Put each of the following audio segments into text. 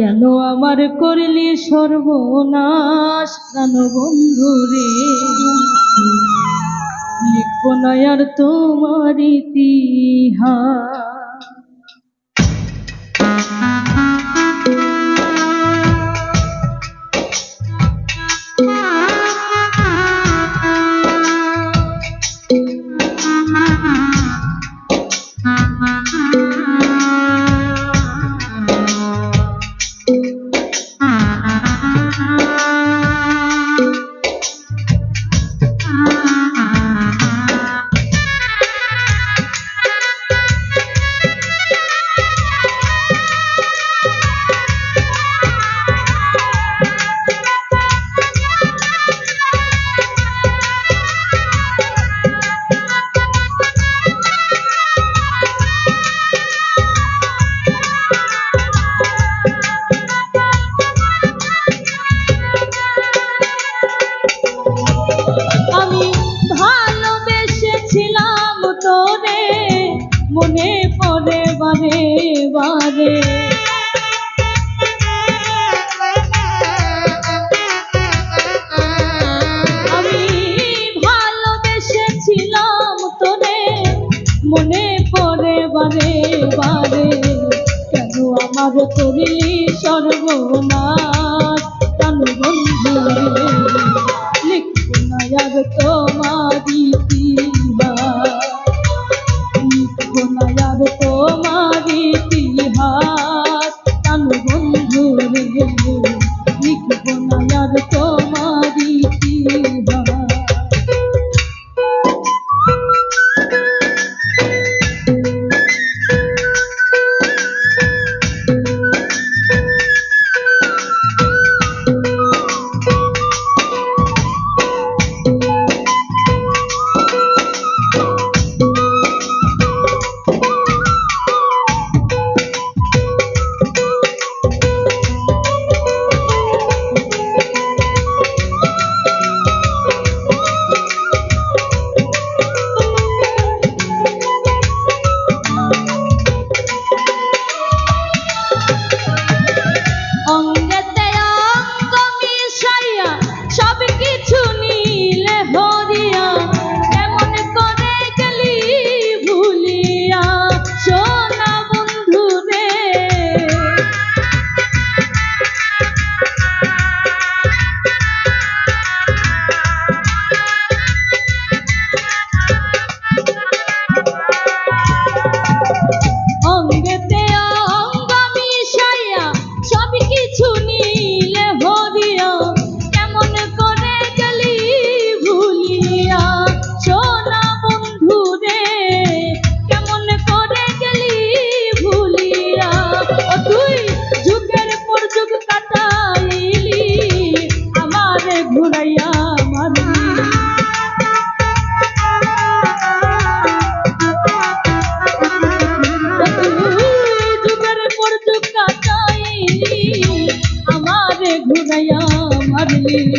কেন আমার করলি সর্বনাশ প্রাণ বন্ধু রে? লিখব না আর তোমার ইতিহাস। আমার করিলি সর্বনাশ কেন বন্ধু? লিখব না আর Thank you.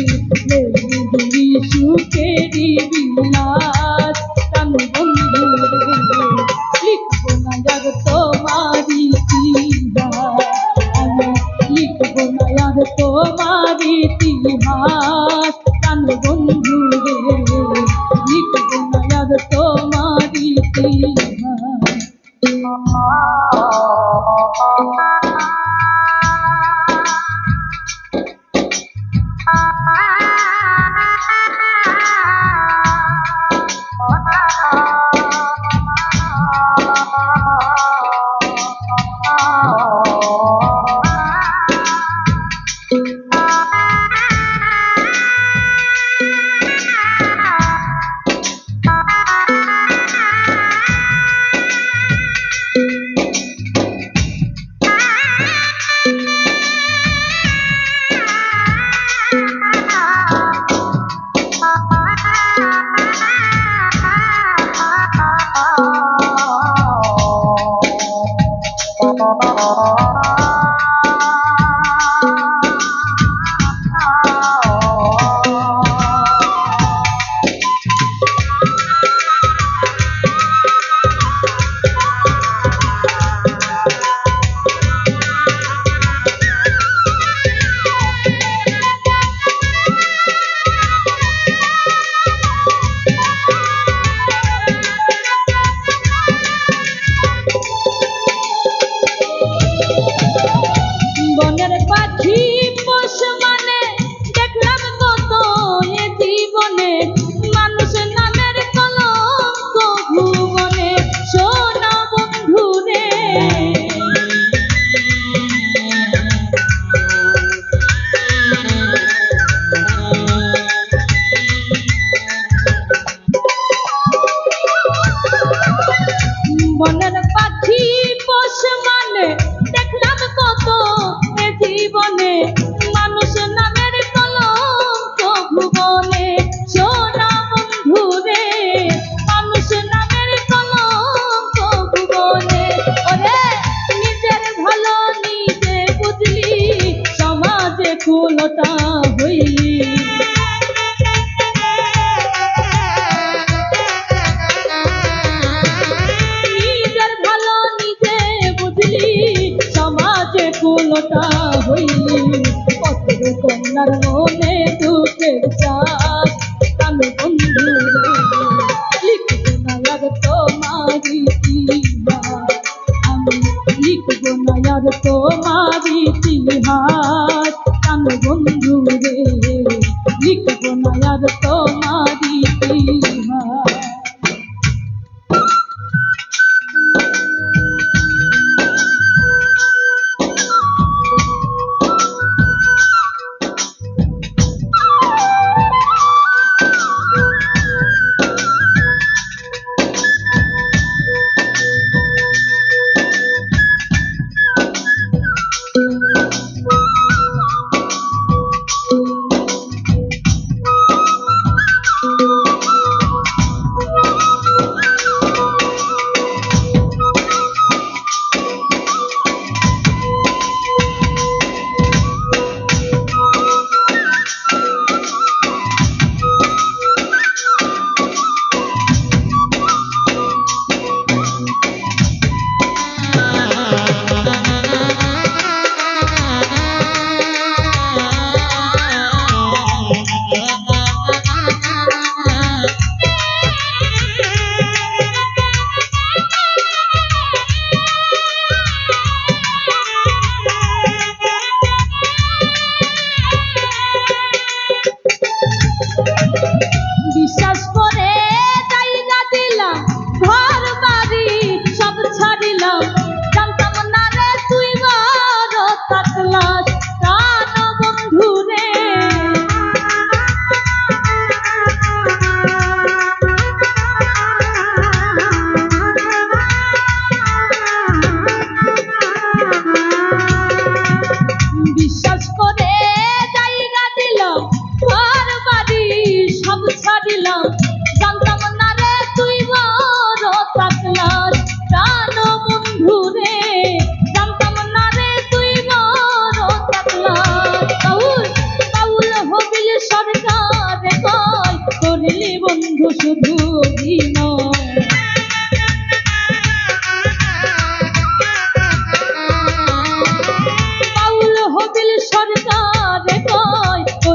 তোমার ইতিহাস কান বন্ধু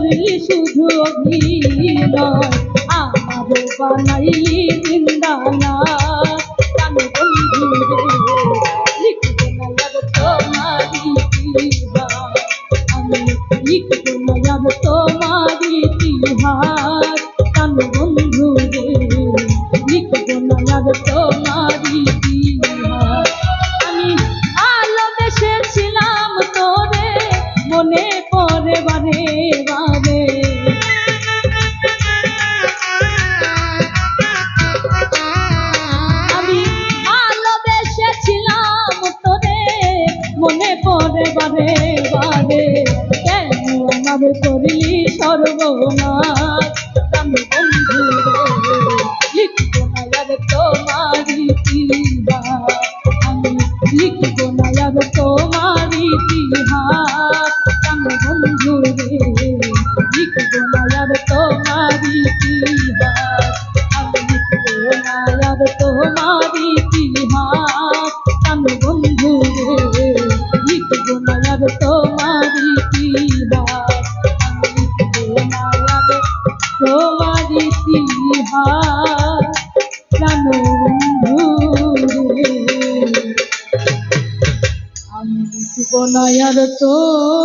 করলি শুধু অভিনয় আমার বানাইলি তোমার আমি বন্ধু লিখব না আর তোমার ইতিহাস। আমি লিখব ইতিহাস। 我要的多。